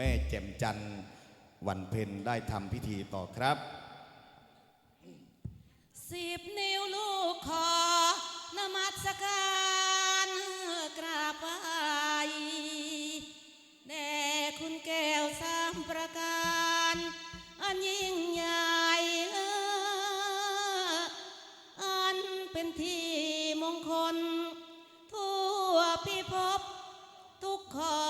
แม่แจ่มจันทร์วันเพ็ญได้ทำพิธีต่อครับสิบนิ้วลูกขอนมัสการกราบไหว้แด่คุณแก้วสามประการ อันยิ่งใหญ่อันเป็นที่มงคล ทั่วพิภพทุกคน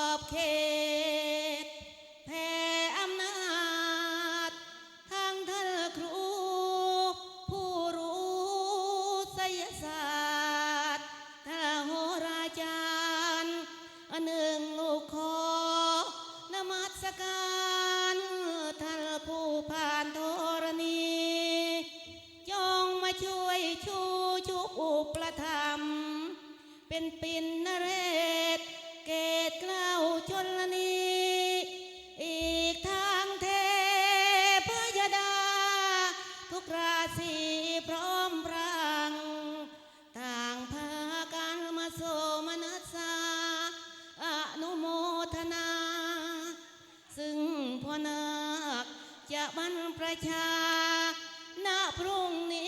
Jesus. พ่อนาคจะบรรประชาณพรุ่งนี้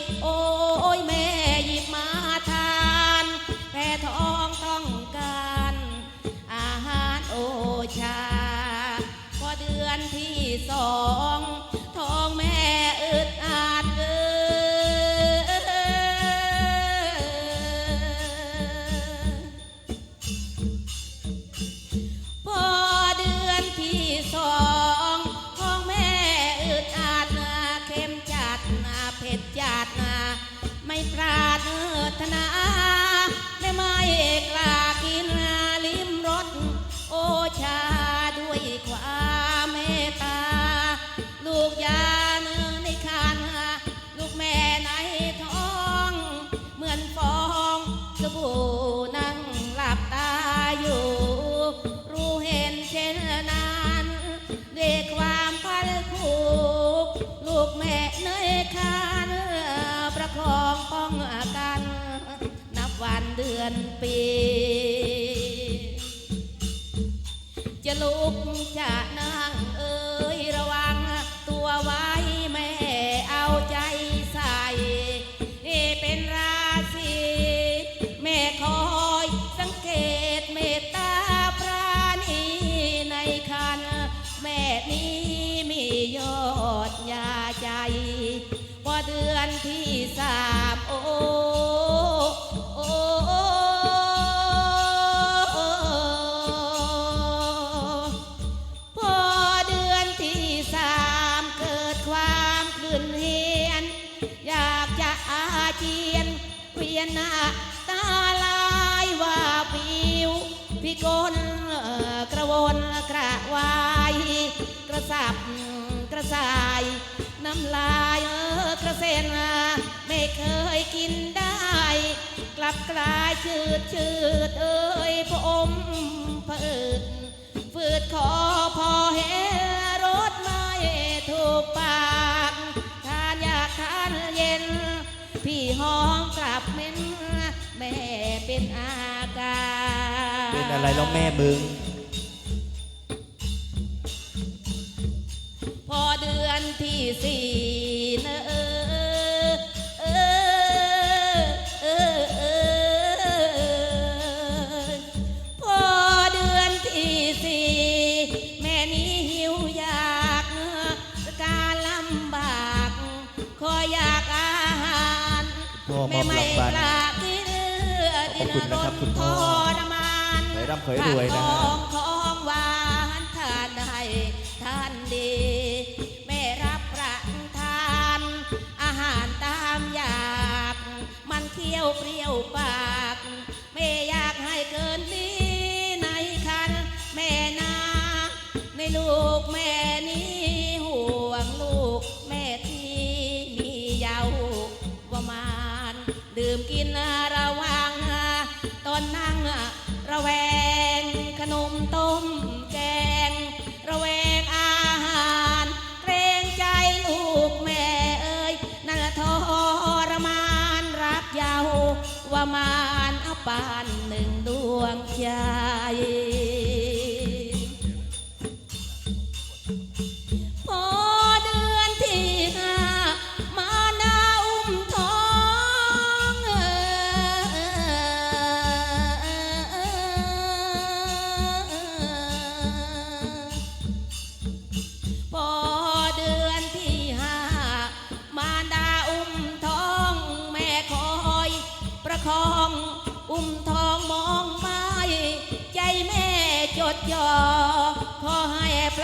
บโอ อนปี จะลุกจาก ระสับกระส่าย น้ำลายเออกระเซ็นไม่เคยกินได้ กลับกลายชืดชืดเอ้ยพอมผืดฝืดคอพอเห็นรถไม่ถูกปากทานอยากทานเย็น พี่ห้องกลับเม้นแม่เป็นอาการ เป็นอะไรแล้วแม่มึง สี่นะเออเออเออเออพอเดือนที่สี่แม่นี้หิวยากการลำบากขออยากอาหารพ่อมแม่อบไม่รางวัล กล้ากินขอบคุณนะครับคุณพ่อ ทรมาน ขอให้ร่ำขอให้รวยนะฮะของของหวานท่านได้ทานดีี้ยวเปรี้ยวปากไม่อยากให้เกินนี้ในคันแม่นาในลูกแม่ ปานหนึ่งดวงใจ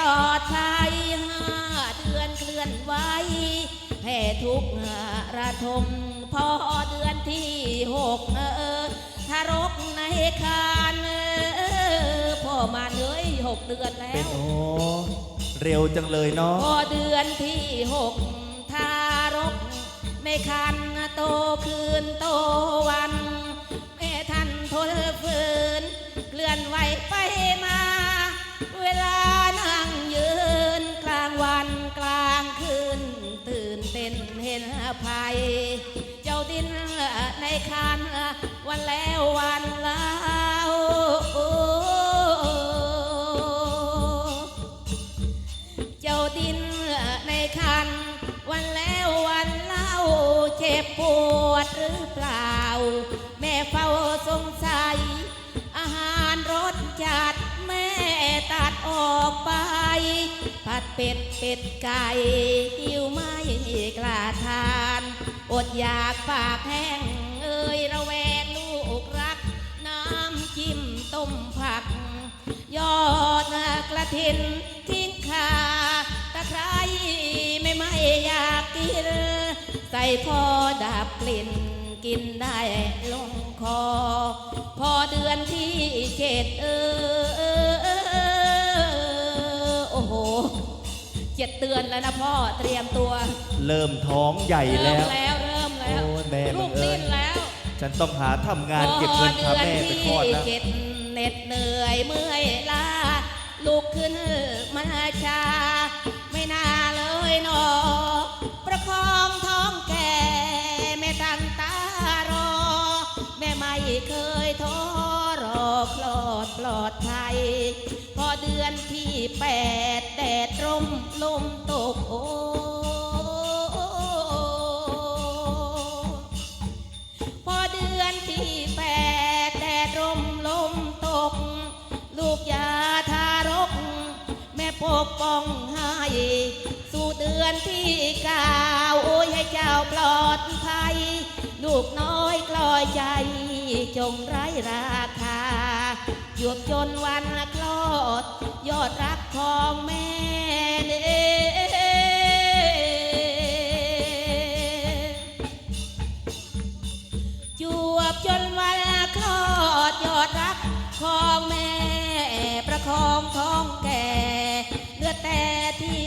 ลอดภัยห้าเดือนเคลื่อนไหวแผ่ทุกข์ระทมพอเดือนที่หกเออทารกในคานเออพ่อมาเอ้ยหกเดือนแล้เป็นว โอ้เร็วจังเลยเนาะพอเดือนที่หกทารก ในคันโตคืนโตวันแม่ท่านทนฝืน เคลื่อนไหวไปมา เวลา วันแล้ววันเล่าเจ้าดินในคัน วันแล้ววันเล่าเจ็บปวดหรือเปล่า แม่เฝ้าสงสัย อาหารรสจัดแม่ตัดออกไป ผัดเป็ดเป็ดไก่หิวไม่กล้าทาน อดอยากปากแห้งเอ่ยระแวง จิ้มต้มผัก ยอดกระถินทิ้งขาตะไคร้ไม่ไม่อยากกิน ใส่พอดับกลิ่นกินได้ลงคอ พอเดือนที่เจ็ดเออเออเออเออโอ้โหเจ็ดเดือนแล้วนะพ่อเตรียมตัวเริ่มท้องใหญ่เริ่แล้มว แล้วเริ่มแล้วโอ้ยแม่ลูกมึงเอ้ดิ้ยนแล้ว ฉันต้องหาทำงานเก็บเงินพาแม่ไปคลอดแล้วพเดืนที่เจ็ดเห น็ดเหนื่อยเมื่อยล้าลุกขึ้นมาชา ไม่น่าเลยหนอ ประคองท้องแก่แม่ตั้งตารอ แม่ไม่เคยท้อรอคลอดปลอดภัย พอเดือนที่แปดแดดร่มลมตกโอ้ กป้องให้ สู่เดือนที่เก้าโอ้ยให้เจ้าปลอดภัย ลูกน้อยกลอยใจ จงไร้ราคาหยุดจนวันคลอด ยอดรักของแม่เด้จวบจนวันคลอดยอดรักของแม่ประคองท้องแก่ เหลือแต่ที่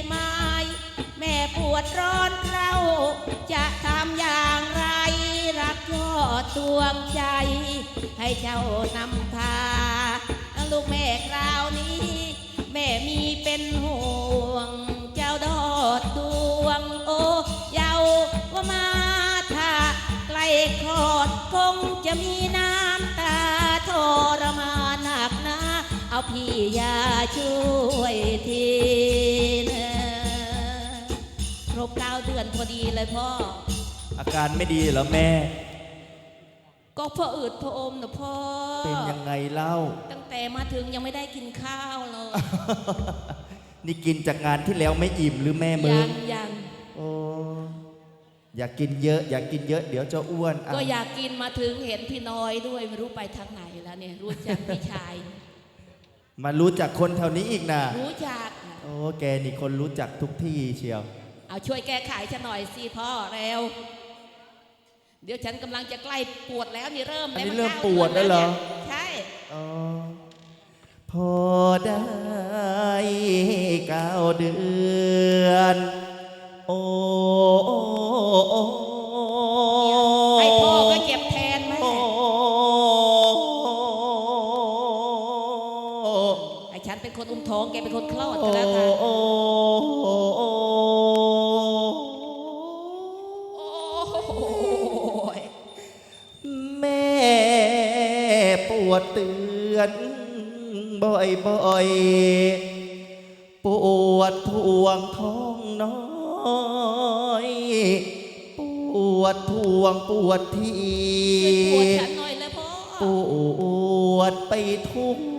ปวดร้อนเราจะทำอย่างไรรักยอดดวงใจ ให้เจ้านำพาลูกแม่คราวนี้ แม่มีเป็นห่วง เจ้าดอดดวงโอ้เยาว่ามาถ้าใกล้คลอดคงจะมีน้ำตาทรมานหนัก เอาพี่ยาช่วยทีนะครบเก้าเดือนพอดีเลยพ่อ อาการไม่ดีเหรอแม่ ก็พ่ออืดพ่ออมนะพ่อ เป็นยังไงเล่า ตั้งแต่มาถึงยังไม่ได้กินข้าวเลย นี่กินจากงานที่แล้วไม่อิ่มหรือแม่มึยังงยังโอ้อยากกินเยอะ อยากกินเยอะ เดี๋ยวจะอ้วนอะก็อยากกินมาถึงเห็นพี่น้อยด้วยไม่รู้ไปทางไหนแล้วเนี่ยรู้จักพี่ชาย มารู้จักคนแถวนี้อีกนะรู้จัก โอ้แกนี่คนรู้จักทุกที่เชียว เอาช่วยแก้ไขฉันหน่อยสิพ่อเร็ว เดี๋ยวฉันกำลังจะใกล้ปวดแล้วนี่เริ่มอันนี้แล้วเริ่มก้าปวดแล้วเหรอนี่ยใช่ออพอได้เก้าเดือน โอ้โอ้ไอพ่อ ท้องแกเป็นคนคลอดก็แล้วกันโอ้โอ้ยแม่ปวดเตือนบ่อยๆปวดทวงท้องน้อยปวดทวงปวดทีช่วยปวดฉันหน่อยเลยพ่อปวดไปทั่ว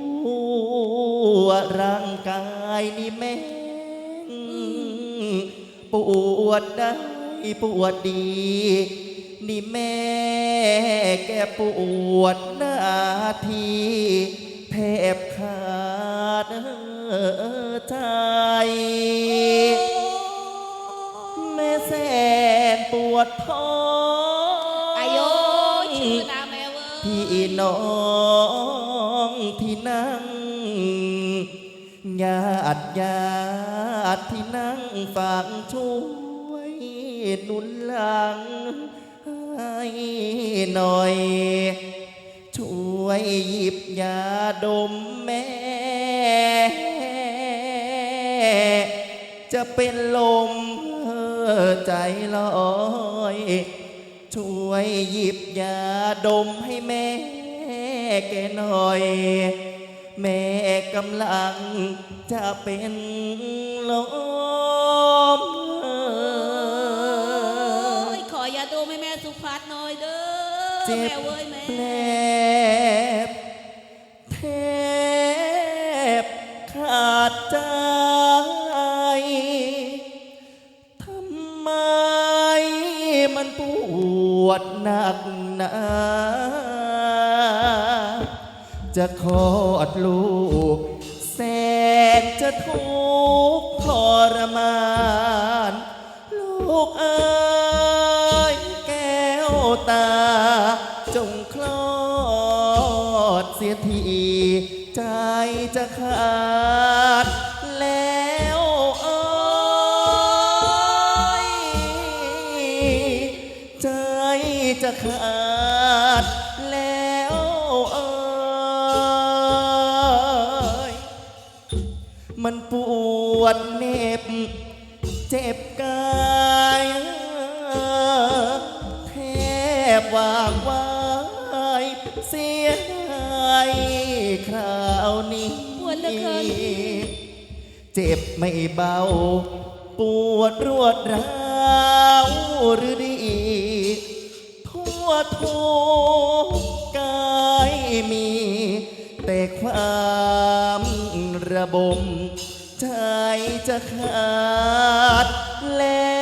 ร่างกายนี่แม่งปวดได้ปวดดี นี่แม่แกปวดหน้าทีแทบขาดใจแม่แสนปวดท้องอายโยชื่อนาแม่เว้ยพี่น้องที่นั่ง ญาติญาติที่นั่งฟังช่วยหนุนหลังให้หน่อย ช่วยหยิบยาดมแม่ จะเป็นลมใจลอย ช่วยหยิบยาดมให้แม่แกหน่อย แม่กำลังจะเป็นลมโอ้ยขออย่าดูให้แม่สุภัสหน่อยเด้อเจ็แม่เว้ยแม่ แผลบแทบขาดใจ ทำไมมันปวดหนักหนา จะคลอดลูก แสนจะทุกข์ทรมาน มันปวดเน็บ เจ็บกายแทบวางไว้เสียดายคราวนี้ปวดเหลือเกิน เจ็บไม่เบา ปวดรวดร้าวหรือดี ทั่วทุกกายมี แต่ความระบม ใจจะขาดแล้ว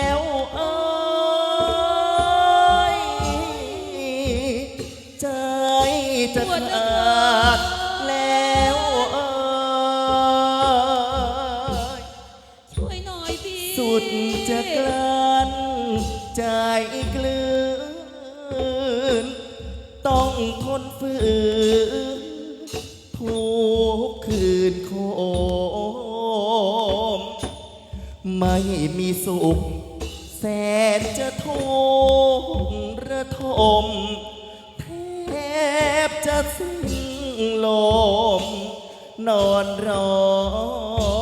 ่มีสุข แสนจะทุกข์ระทม แทบจะสิ้นลม นอนร้อง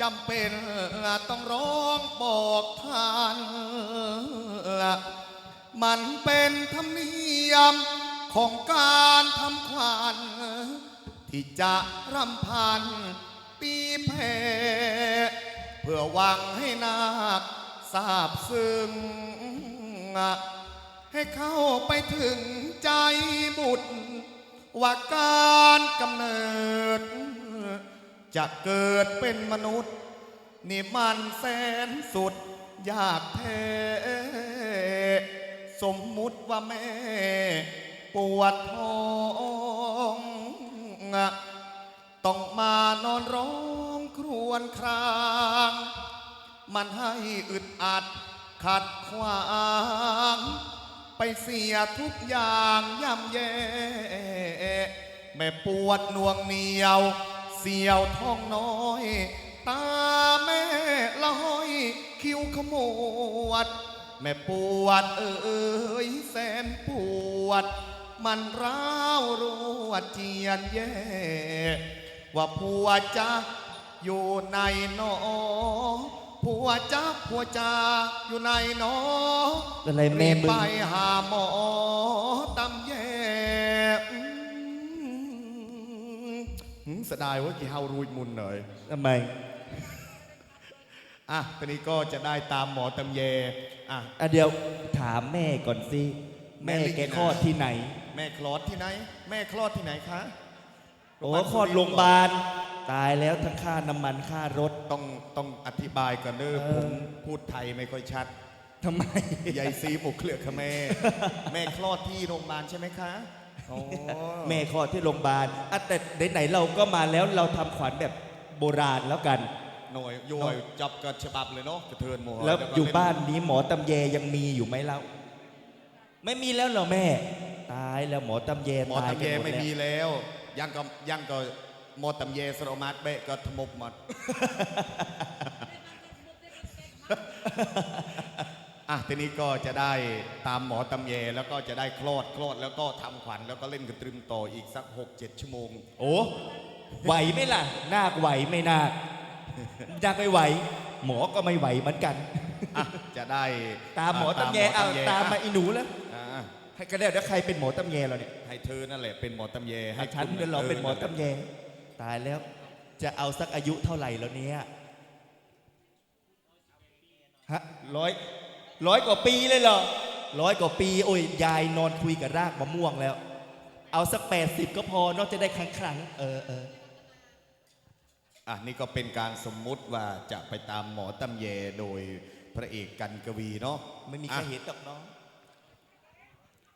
จำเป็นต้องร้องบอกท่านมันเป็นธรรมเนียมของการทำขวัญที่จะรำพันปีแผ่เพื่อหวังให้นาคทราบซึ้งให้เข้าไปถึงใจบุตรว่าการกำเนิด จะเกิดเป็นมนุษย์ นี่มันแสนสุด ยากแท้สมมุติว่าแม่ ปวดท้องต้องมานอนร้องครวญคราง มันให้อึดอัดขัดขวาง ไปเสียทุกอย่างย่ำแย่ แม่ปวดน่วงเหนียว เสียวท้องน้อย ตาแม่ลอย คิ้วขมวด แม่ปวดเอ้ยแสนปวด มันร้าวรวดเจียนแย่ ว่าผัวจะอยู่ในหนอผัวจักผัวจาอยู่ในหนออะไรแม่มึง รีบไปหาหมอตำ สยดายว่ากี่เฮารุยมุนหน่อยทำไมอะตอนนี้ก็จะได้ตามหมอตำแยอะ อะเดี๋ยวถามแม่ก่อนสิแม่แม่ลิงแกคลอดที่ไหนแม่คลอดที่ไหน แม่คลอดที่ไหนคะโอ้คลอดโรงพยาบาลตายแล้วทั้งค่าน้ำมันค่ารถ ต้องต้องอธิบายก่อนเด้อเออ ผมพูดไทยไม่ค่อยชัดทำไม ยายซีหมกเคลือกค่ะแม่ แม่คลอดที่โรงพยาบาลใช่ไหมคะอ๋อ แม่คลอดที่โรงพยาบาลอะแต่ไหนๆเราก็มาแล้วเราทำขวัญแบบโบราณแล้วกัน หน่อยโยอยจับกับฉบับเลยเนาะกระเทินหมอแล้วก็อยู่เล่บ้านนี้หมอตำแยยังมีอยู่ไหมเล่าไม่มีแล้วเหรอแม่ ตายแล้วหมอตำแยหมอตายตำกัแยนหมดไม่แล้วมีแล้ว ยังก็ยังก็หมอตำแยสโรมาตเบะก็ทมบหมด อะทีนี้ก็จะได้ตามหมอตำแยแล้วก็จะได้คลอดคลอดแล้วก็ทำขวัญแล้วก็เล่นกระตรึมต่ออีกสัก 6-7 ชั่วโมง โอ้ไหวไหมล่ะ นาคไหวไม่นาคนาคไม่ไหว หมอก็ไม่ไหวเหมือนกัน อะจะได้ตามหมอตำแยเอาตามมาอีหนูแล้วอะให้ก็ได้เดี๋ยวใครเป็นหมอตำแยเราเนี่ยให้เธอนั่นแหละเป็นหมอตำแยให้ฉันคุณเป็นเราเป็นหมอนั่นแหละตำแย ตายแล้ว จะเอาสักอายุเท่าไหร่แล้วเนี่ยฮะร้อย ร้อยกว่าปีเลยเหรอร้อยกว่าปี โอ้ยยายนอนคุยกับรากมะม่วงแล้ว เอาสักแปดสิบก็พอเนอกจะได้ครั้งครั้งๆเออเอออะนี่ก็เป็นการสมมุติว่าจะไปตามหมอตำแยโดยพระเอกกันกวีเนาะไม่มีใครอะเห็นหรอกน้อง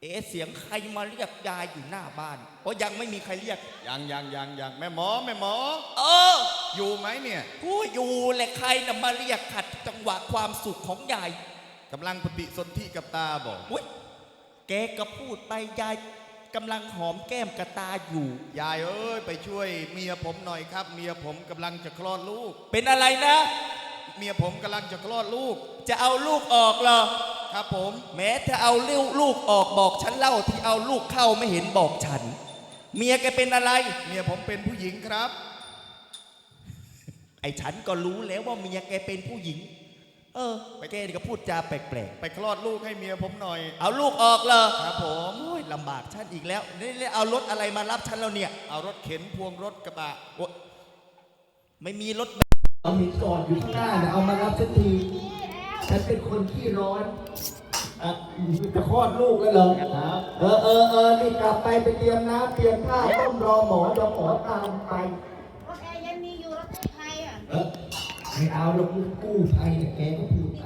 เอ๊ะเสียงใครมาเรียกยายอยู่หน้าบ้านเพราะยังไม่มีใครเรียก ยังยังยังยังแม่หมอแม่หมอ เออ อยู่ไหมเนี่ยผู้อยู่แหละใครน่ะมาเรียกขัดจังหวะความสุขของยาย กำลังปฏิสนธิกับตาบอกอุ้ยแกก็พูดไปยายกำลังหอมแก้มกระตาอยู่ ยายเอ้ยไปช่วยเมียผมหน่อยครับ เมียผมกำลังจะคลอดลูก เป็นอะไรนะ เมียผมกำลังจะคลอดลูก จะเอาลูกออกเหรอ ครับผม แม้ถ้าเอาลูกลูกออกบอกฉันเล่าที่เอาลูกเข้าไม่เห็นบอกฉัน เมียแกเป็นอะไร เมียผมเป็นผู้หญิงครับ ไอ้ฉันก็รู้แล้วว่าเมียแกเป็นผู้หญิง เออแกนี่ก็พูดจาแปลกไปคลอดลูกให้เมียผมหน่อย ๆ เอาลูกออกเหรอครับผม โอ้ยลำบากฉันอีกแล้วนี่นี่เอารถอะไรมารับฉันแล้วเนี่ย เอารถเข็นพวงรถกระบะ โอ๊ยไม่มีรถ เอาหินกอดอยู่ข้างหน้าเนี่ยเอามารับสักทีฉันเป็นคนขี้ร้อนอะจะคลอดลูกแล้วเหรอเออเออเออนี่กลับไปไปเตรียมน้ำเตรียมข้าวต้มรอหมอเดี๋ยวหมอตามไป รถแอร์ยังมีอยู่รถกู้ภัยอะ เออใคร ไม่เอาหรอกลูกกู้ภัยเนี่ยแกก็พูดไป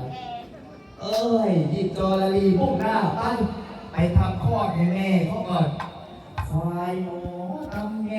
เอ้ยยิบจอละลีมุ่งหน้าไปไปทำคลอดให้แม่เขาก่อนควายหมอทำแง